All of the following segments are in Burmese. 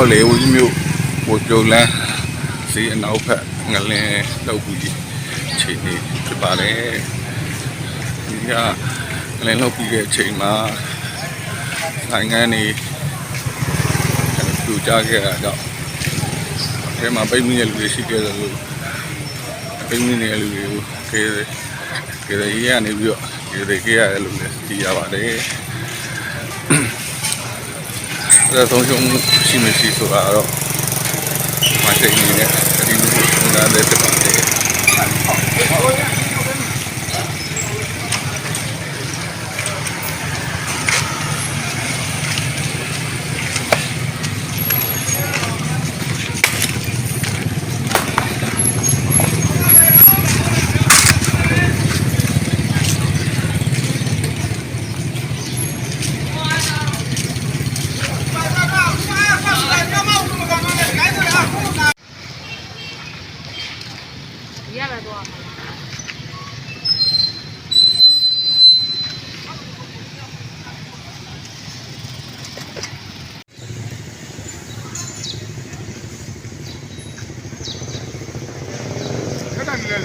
တော့လေဦးကြီးမျိုးဟိုကျုံလန်းစီအနောက်ဖက်ငလင်းလောက်ပြီးချိန်နေဖြစ်ပါတယ်ဒီကငလင်းလောက်ပြီးတဲ့အချိန်မှာနိုင်ငံနေပြူကြခဲ့တာကြောင့်ဒီမှာပိတ်မိတဲ့လူတွေရှိခဲ့တယ်လို့ပိတ်မိနေတဲ့လူတွေကိုခေခေရေးရနေပြီးတော့ခေခေခဲ့ရတယ်လို့လည်းသိရပါတယ်အဲ့ ဒါဆုံးရှုံးမှုရှိမရှိဆိုတာတော့မသိနေနဲ့ဒီလိုပုံစံနဲ့ဖြစ်ပါတယ်ဒီရပဲတော့မှာလားခ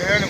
ಹೇಳಿ